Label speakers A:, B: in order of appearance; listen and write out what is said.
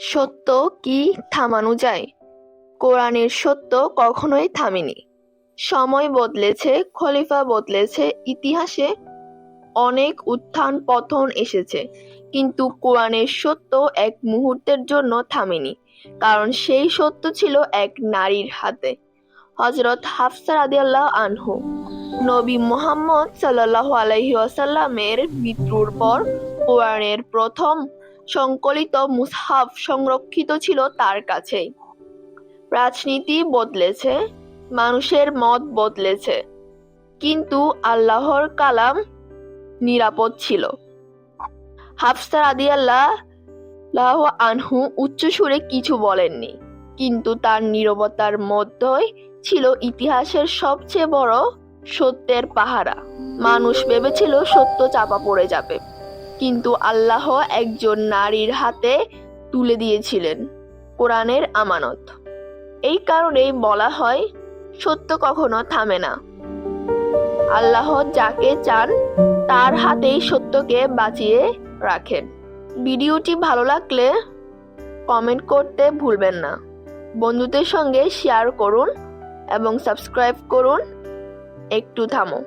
A: সত্য কি থামানো যায়? কোরআনের সত্য কখনোই থামেনি। সময় বদলেছে, খলিফা বদলেছে, ইতিহাসে অনেক উত্থান পতন এসেছে, কিন্তু কোরআনের সত্য এক মুহূর্তের জন্য থামেনি, কারণ সেই সত্য ছিল এক নারীর হাতে। হজরত হাফসা রাদিয়াল্লাহ আনহু, নবী মোহাম্মদ সাল্লাহ আলাইহি ওয়াসাল্লামের মৃত্যুর পর কোরআনের প্রথম সংকলিত মুসহাফ সংরক্ষিত ছিল তার কাছেই রাজনীতি বদলেছে, মানুষের মত বদলেছে, কিন্তু আল্লাহর কালাম নিরাপদ ছিল। হাফসা রাদিয়াল্লাহ লাহ আনহু উচ্চ সুরে কিছু বলেননি, কিন্তু তার নীরবতার মধ্যই ছিল ইতিহাসের সবচেয়ে বড় সত্যের পাহারা। মানুষ ভেবেছিল সত্য চাপা পড়ে যাবে। কিন্তু আল্লাহ একজন নারীর হাতে তুলে দিয়েছিলেন কোরআনের আমানত। এই কারণেই বলা হয়, সত্য কখনো থামে না। আল্লাহ যাকে চান, তার হাতেই সত্যকে বাঁচিয়ে রাখেন। ভিডিওটি ভালো লাগলে কমেন্ট করতে ভুলবেন না। বন্ধুদের সঙ্গে শেয়ার করুন এবং সাবস্ক্রাইব করুন। একটু থামো।